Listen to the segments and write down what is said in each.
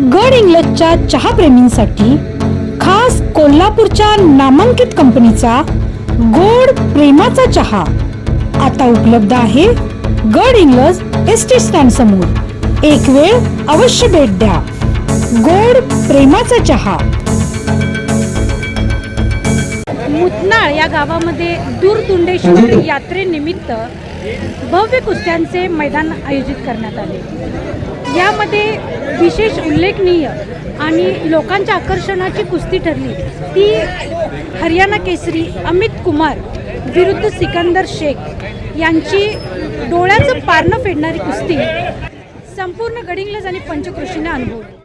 गड इंग्लजच्या चहाप्रेमींसाठी खास कोल्हापूरच्या नामांकित कंपनीचा गोड प्रेमाचा चहा आता उपलब्ध आहे गड इंग्लज एस टी स्टँड समोर. एक वेळ अवश्य भेट द्या. गोड प्रेमाचा चहा. मुतनाळ या गावामध्ये दूरदुंडेश्वर यात्रेनिमित्त भव्य कुस्त्यांचे मैदान आयोजित करण्यात आले. यामध्ये विशेष उल्लेखनीय आणि लोकांच्या आकर्षणाची कुस्ती ठरली. ती हरियाणा केसरी अमित कुमार विरुद्ध सिकंदर शेख यांची डोळ्याचं पारणं फेडणारी कुस्ती संपूर्ण गडिंग्लज आणि पंचकृषीने अनुभवली.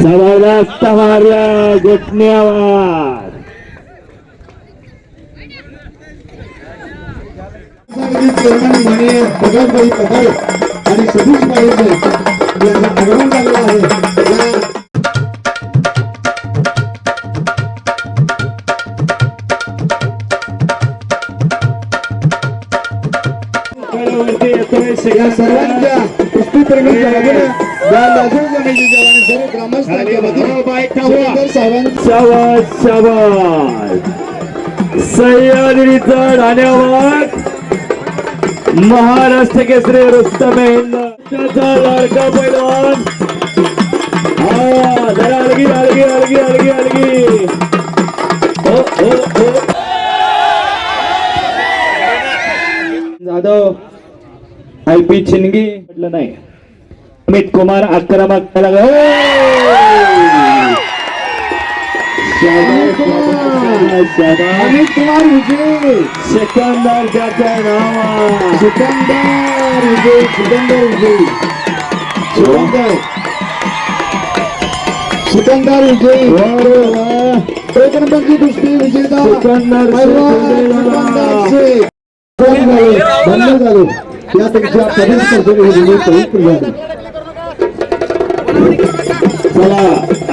जबरदस्त मारलं घुटण्यावर आणि सतीश पाहिजे यांचा आगमन झालेलं आहे सर्वांच्या कुस्तीप्रेमी जगाने या लाजून जाण्याची जवाने सर्व खाली ग्रामस्थांच्या बघा, वतीने शाबास शाबास सह्याद्रीचा ढाण्यावर महाराष्ट्र केसरी रुस्तम त्याचा लाडका पैलवान हा जरा अलगी अलगी अलगी अलगी अलगी हो हो हो जाधव आय पी छिनगी म्हटलं नाही अमित कुमार आक्रमक शाबास, शाबास. अमित कुमार. विजय. सिकंदर ज्याच्या नावा सिकंदर विजय सिकंदर विजय. सिकंदर. सिकंदर विजय. एक नंबरची कुस्ती विजेता. सिकंदर सिकंदर. सिकंदर झाले. यापेक्षा प्रवेश करतो हे पवित्र झाले चला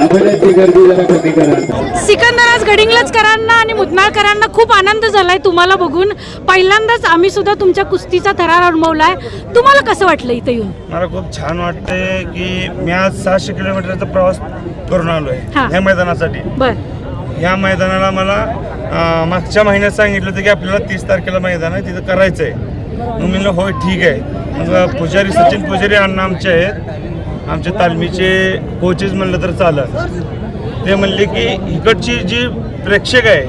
अभिनेची गर्दी जरा कमी करा. सिकंदर आज गडिंग्लजकरांना आणि मुदनाळकरांना खूप आनंद झालाय तुम्हाला बघून. पहिल्यांदाच आम्ही सुद्धा तुमच्या कुस्तीचा थरार अनुभवलाय. तुम्हाला कसं वाटलं इथे येऊन? मला खूप छान वाटतंय की मी आज सहाशे किलोमीटरचा प्रवास करून आलो हा. आहे ह्या मैदानासाठी. बर. ह्या मैदानाला मला अं, मागच्या महिन्यात सांगितलं होतं की आपल्याला तीस तारखेला मैदान आहे तिथं करायचं आहे मग मी म्हणलं होय ठीक आहे. मग पुजारी सचिन पुजारी अण्णा आमचे आहेत. आमचे तालमीचे कोचेस म्हणलं तर चालत ते म्हणले की इकडची जी प्रेक्षक आहे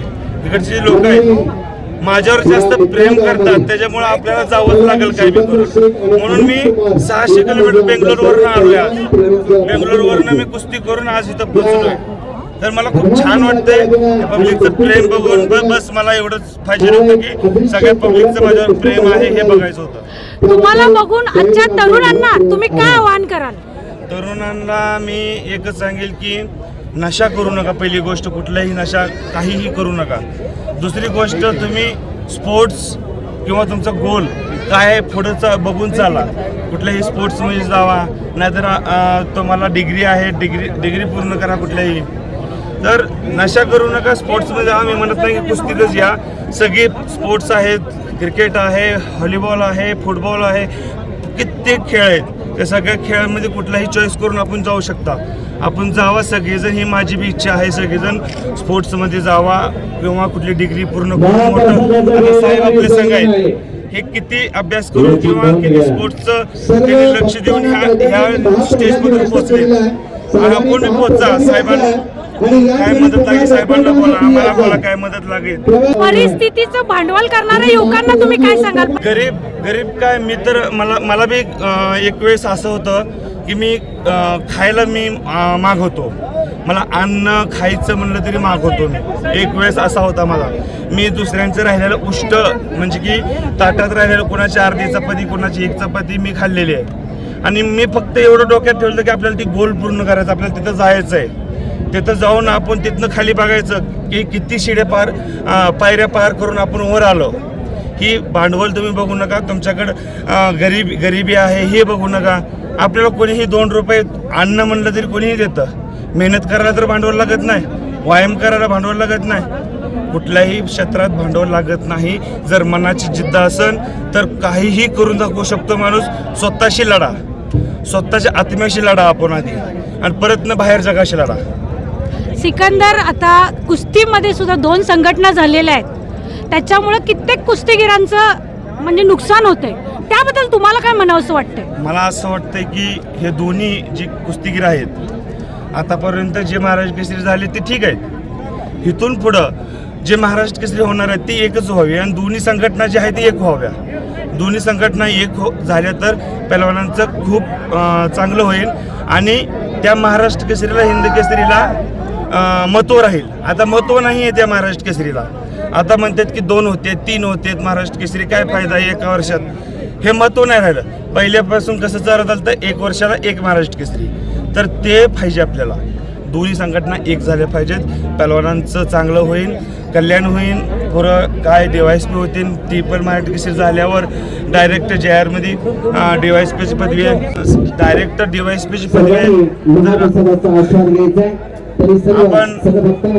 इकडची जी लोक आहेत माझ्यावर जास्त प्रेम करतात त्याच्यामुळे आपल्याला जावंच लागेल काय बी करून. म्हणून मी सहाशे किलोमीटर बेंगलोरवरून आलो आज. बेंगलोरवरनं मी कुस्ती करून आज इथं पोहोचलोय. तर मला खूप छान वाटतंय पब्लिकचं प्रेम बघून. बस मला एवढंच फायदे होतं की सगळ्या पब्लिकचं माझ्यावर प्रेम आहे हे बघायचं होतं. तुम्हाला बघून आजच्या तरुणांना तुम्ही काय आवाहन कराल? तरुणांना मी एकच सांगेल की नशा करू नका. पहिली गोष्ट कुठलाही नशा काहीही करू नका. दुसरी गोष्ट तुम्ही स्पोर्ट्स किंवा तुमचा गोल काय आहे पुढंचा बघून चाला. कुठल्याही स्पोर्ट्समध्ये जावा. नाहीतर तुम्हाला डिग्री आहे डिग्री डिग्री पूर्ण करा कुठल्याही. तर नशा करू नका स्पोर्ट्समध्ये आम्ही म्हणत नाही की कुस्तीतच या. सगळे स्पोर्ट्स आहेत क्रिकेट आहे व्हॉलीबॉल आहे फुटबॉल आहे. कित्येक खेळ आहेत. त्या सगळ्या खेळामध्ये कुठलाही चॉईस करून आपण जाऊ शकता. आपण जावा सगळेजण ही माझी बी इच्छा आहे सगळेजण. स्पोर्ट्समध्ये जावा किंवा कुठली डिग्री पूर्ण करून मोठं. आता साहेब आपले संघ आहेत हे किती अभ्यास करून किंवा किती स्पोर्ट्सचं त्यांनी लक्ष देऊन ह्या ह्या स्टेजपर्यंत पोहोचले. आपण पोहोचा साहेबांना. काय मदत लागेल? साहेबांना बोला आम्हाला बोला काय मदत लागेल? परिस्थितीचं भांडवल करणाऱ्या युवकांना तुम्ही काय सांगाल? गरीब गरीब काय मी तर मला मला बी एक वेळेस असं होतं की मी खायला मी मागवतो मला अन्न खायचं म्हणलं तरी मागवतो मी. एक वेळेस असा होता मला. मी दुसऱ्यांचं राहिलेलं उष्ट म्हणजे की ताटात राहिलेलं कोणाची अर्धी चपाती कोणाची एक चपाती मी खाल्लेली आहे. आणि मी फक्त एवढं डोक्यात ठेवलं की आपल्याला ती गोल पूर्ण करायचं आपल्याला तिथं जायचं आहे तिथं जाऊन आपण तिथनं खाली बघायचं की किती शिडे पार पायऱ्या पार करून आपण वर आलो. ही भांडवल तुम्ही बघू नका. तुमच्याकडं गरीब गरिबी आहे हे बघू नका. आपल्याला कोणीही दोन रुपये अन्न म्हणलं तरी कोणीही देतं. मेहनत करायला तर भांडवल लागत नाही. व्यायाम करायला भांडवल लागत नाही. कुठल्याही क्षेत्रात भांडवल लागत नाही. जर मनाची जिद्द असेल तर काहीही करून दाखवू शकतो माणूस. स्वतःशी लढा. स्वतःच्या आत्म्याशी लढा आपण आधी. आणि परत न बाहेर जगाशी लढा. सिकंदर आता कुस्तीमध्ये सुद्धा दोन संघटना झालेल्या आहेत. त्याच्यामुळं कित्येक कुस्तीगिरांचं म्हणजे नुकसान होतंय. त्याबद्दल तुम्हाला काय म्हणावंसं वाटतंय? मला असं वाटतंय की हे दोन्ही जी कुस्तीगीर आहेत आतापर्यंत जे महाराष्ट्र केसरी झाले ते ठीक आहेत. इथून पुढं जे महाराष्ट्र केसरी होणार आहेत ते एकच व्हावी आणि दोन्ही संघटना ज्या आहेत ते एक व्हाव्या. दोन्ही संघटना एक हो झाल्या तर पैलवानांचं खूप चांगलं होईल. आणि त्या महाराष्ट्र केसरीला हिंद केसरीला महत्त्व राहील. आता महत्त्व नाही आहे त्या महाराष्ट्र केसरीला. आता म्हणतात की दोन होते तीन होते महाराष्ट्र केसरी काय फायदा आहे एका वर्षात? हे महत्त्व नाही राहिलं. पहिल्यापासून कसं चालत आलं तर एक वर्षाला एक महाराष्ट्र केसरी. तर ते पाहिजे आपल्याला. दोन्ही संघटना एक झाल्या पाहिजेत. पहलवानांचं चांगलं होईल कल्याण होईल पुरं काय पी होतील ती पण महाराष्ट्र केसरी झाल्यावर डायरेक्ट जे आरमध्ये पीची पदवी आहे. डायरेक्ट पीची पदवी आहे. आपण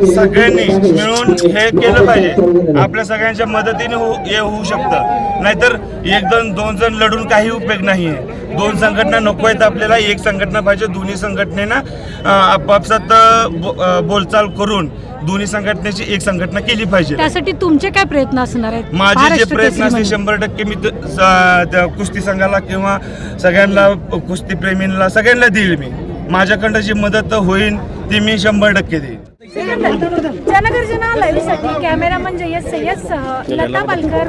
सगळ्यांनी मिळून. हे केलं पाहिजे. आपल्या सगळ्यांच्या मदतीने हो हे होऊ शकतं. नाहीतर एक जण दोन जण लढून काही उपयोग नाही आहे दोन संघटना नको आहेत आपल्याला एक संघटना पाहिजे दोन्ही संघटनेनं आपापसात बो- बोलचाल करून दोन्ही संघटनेची एक संघटना केली पाहिजे. त्यासाठी तुमचे काय प्रयत्न असणार आहेत? माझे जे प्रयत्न असतील? शंभर टक्के मी कुस्ती संघाला किंवा सगळ्यांना कुस्ती प्रेमींना सगळ्यांना देईल मी. माझ्याकडं जी मदत होईल ती मी शंभर टक्के देईन. जनगर्जना लाईव्हसाठी कॅमेरामन जयस सय्यद सह लता पालकर